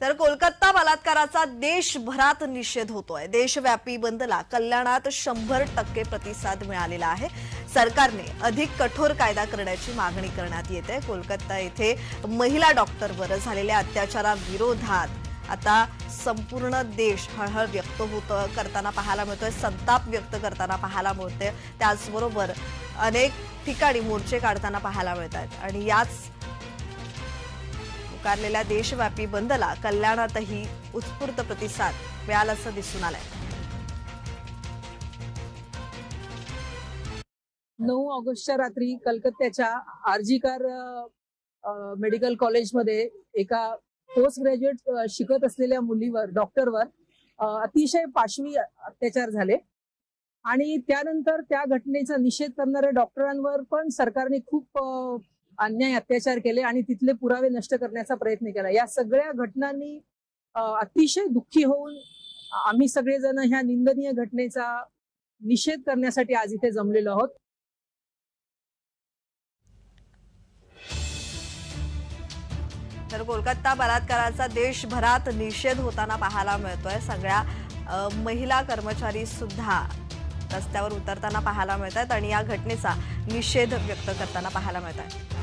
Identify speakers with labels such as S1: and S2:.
S1: तर कोलकाता बलात्काराचा देशभरात निषेध होतोय. देशव्यापी बंदला कल्याणात शंभर टक्के प्रतिसाद मिळालेला आहे. सरकारने अधिक कठोर कायदा करण्याची मागणी करण्यात येते. कोलकाता येथे महिला डॉक्टरवर झालेल्या अत्याचाराविरोधात आता संपूर्ण देश हळहळ व्यक्त होत करताना पाहायला मिळतोय. संताप व्यक्त करताना पाहायला मिळतोय. त्याचबरोबर अनेक ठिकाणी मोर्चे काढताना पाहायला मिळत आहेत आणि याच पुकारलेल्या देशव्यापी बंदला कल्याणातही उत्स्फूर्त प्रतिसाद मिळाल्याचं दिसून आलंय.
S2: नऊ ऑगस्टच्या रात्री कलकत्त्याच्या आरजीकार मेडिकल कॉलेजमध्ये एका पोस्ट ग्रॅज्युएट शिकत असलेल्या मुलीवर डॉक्टरवर अतिशय पाशवी अत्याचार झाले. आणि त्यानंतर त्या घटनेचा निषेध करणाऱ्या डॉक्टरांवर पण सरकारने खूप अन्याय अत्याचार केले आणि तिथले पुरावे नष्ट करण्याचा प्रयत्न केला. या सगळ्या घटनांनी अतिशय दुःखी होऊन आम्ही सगळेजण ह्या निंदनीय घटनेचा निषेध करण्यासाठी आज इथे जमलेलो आहोत.
S1: तर कोलकाता बलात्काराचा देशभरात निषेध होताना पाहायला मिळतोय. सगळ्या महिला कर्मचारी सुद्धा रस्त्यावर उतरताना पाहायला मिळत आहेत आणि या घटनेचा निषेध व्यक्त करताना पाहायला मिळत आहे